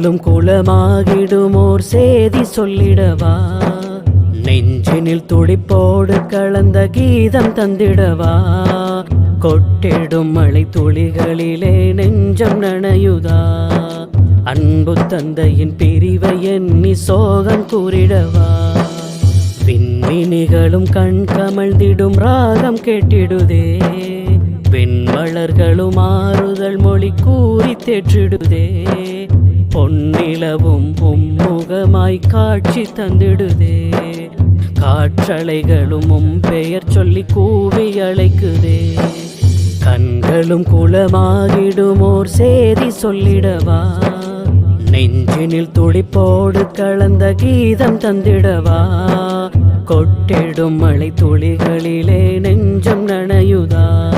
வாழும் குலமாகிடுமோர் சேதி சொல்லிடவா? நெஞ்சினில் துடிப்போடு கலந்த கீதம் தந்திடவா? கொட்டிடும் மழை துளிகளிலே நெஞ்சம் நனையுதா? அன்பு தந்தையின் பிரிவை எண்ணி சோகம் கூறிடவா? விண்மினிகளும் கண் கமழ்ந்திடும் ராகம் கேட்டிடுதே? வெண்மலர்களும் ஆறுதல் மொழி கூறி தேற்றிடுதே? பொன்னிலவும் உம்முகமாய் காட்சி தந்திடுதே. காற்றலைகளும் உம் பெயர் சொல்லி கூவி அழைக்குதே. கண்களும் குளமாகிடுமோர் சேதி சொல்லிடவா. நெஞ்சினில் துடிப்போடு கலந்த கீதம் தந்திடவா. கொட்டிடும் மழை துளிகளிலே நெஞ்சம் நனையுதா.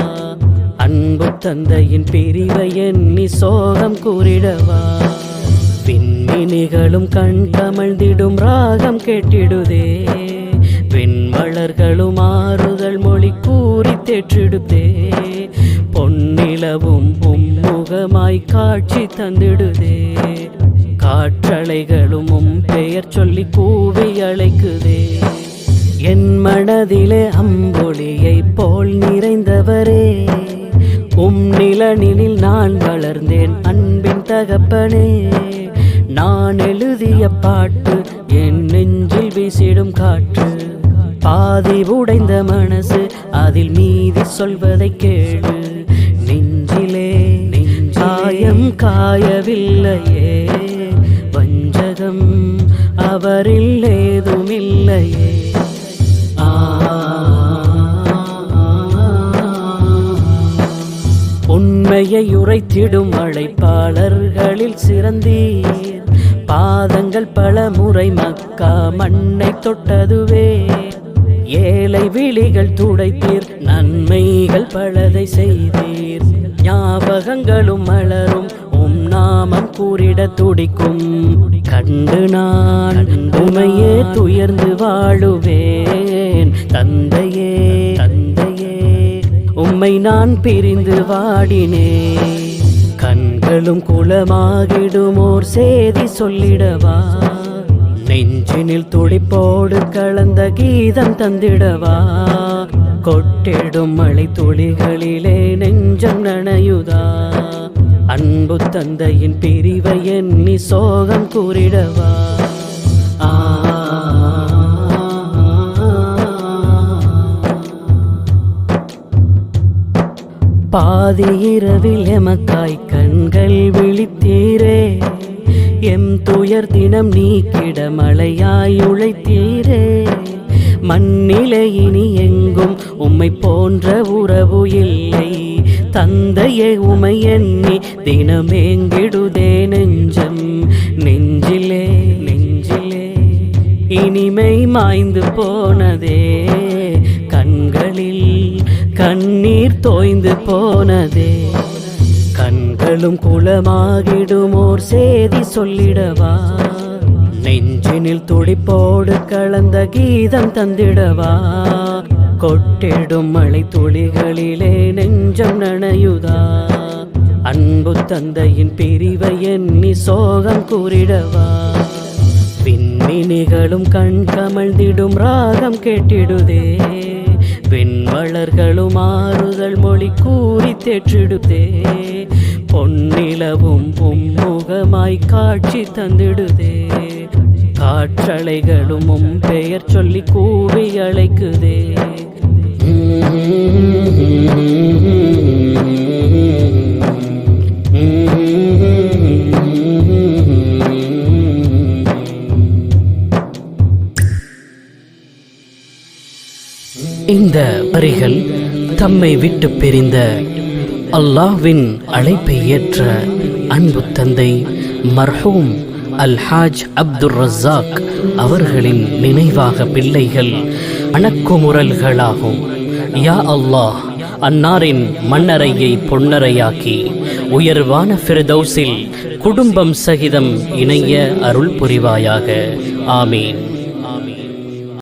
அன்பு தந்தையின் பிரிவை எண்ணி சோகம் கூறிடவா. விண்மினிகளும் கண் கமழ்ந்திடும் ராகம் கேட்டிடுதே. வெண்மலர்களும் ஆறுதல் மொழி கூறி தேற்றிடுதே. பொன்னிலவும் உம்முகமாய் காட்சி தந்திடுதே. காற்றலைகளும் உம் பெயர் சொல்லி கூவி அழைக்குதே. என் மனதிலே அம்பொழியை போல் நிறைந்தவரே. உம் நிலனில் நான் வளர்ந்தேன் அன்பின் தகப்பனே. நான் எழுதிய பாட்டு என் நெஞ்சில் வீசிடும் காற்று. பாதி உடைந்த மனசு அதில் மீதி சொல்வதை கேடு நெஞ்சிலே காயம் காயவில்லையே. வஞ்சகம் அவரில் ஏதுமில்லையே. உண்மையை உரைத்திடும் அழைப்பாளர்களில் சிறந்தீர். பாதங்கள் பல முறை மக்கா மண்ணை தொட்டதுவே. ஏழை விழிகள் துடைத்தீர் நன்மைகள் பலதை செய்தீர். ஞாபகங்களும் மலரும் உம் நாமம் கூறிட துடிக்கும். கண்டு நான் உமையே துயர்ந்து வாழுவேன் தந்தையே உம்மை நான் பிரிந்து வாடினே. கண்களும் குளமாகிடுமோர் சேதி சொல்லிடவா? நெஞ்சினில் துடிப்போடு கலந்த கீதம் தந்திடவா? கொட்டிடும் மழை துளிகளிலே நெஞ்சம் நனையுதா? அன்பு தந்தையின் பிரிவை எண்ணி சோகம் கூறிடவா? பாதி இரவில் எமக்காய் கண்கள் விழித்தீரே. எம் துயர் தினம் நீக்கிட மழையாய் உழைத்தீரே. மண்ணிலே இனி எங்கும் உம்மை போன்ற உறவு இல்லை. தந்தையே உமை எண்ணி தினமேங்கிடுதே நெஞ்சம். நெஞ்சிலே நெஞ்சிலே. இனிமை மாய்ந்து போனதே. தோய்ந்து போனதே. கண்களும் குளமாகிடுமோர் சேதி சொல்லிடவா? நெஞ்சினில் துடிப்போடு கலந்த கீதம் தந்திடவா? கொட்டிடும் மழை துளிகளிலே நெஞ்சம் நனையுதா? அன்பு தந்தையின் பிரிவை எண்ணி சோகம் கூறிடவா? விண்மினிகளும் கண் கமழ்ந்திடும் ராகம் கேட்டிடுதே. வெண்மலர்களும் ஆறுதல் மொழி கூறி தேற்றிடுதே. பொன்னிலவும் பொம்முகமாய் காட்சி தந்திடுதே. காற்றலைகளும் உம் பெயர் சொல்லி கூவி அழைக்குதே. இந்த வரிகள் தம்மை விட்டு பிரிந்த அல்லாஹ்வின் அழைப்பை ஏற்ற அன்பு தந்தை மர்ஹூம் அல்ஹாஜ் அப்துல் ரஸாக் அவர்களின் நினைவாக பிள்ளைகள் அணக்குமுறல்களாகும் யா அல்லாஹ் அன்னாரின் மண்ணறையை பொன்னரையாக்கி உயர்வான ஃபிர்தௌஸில் குடும்பம் சகிதம் இணைய அருள் புரிவாயாக. ஆமீன்.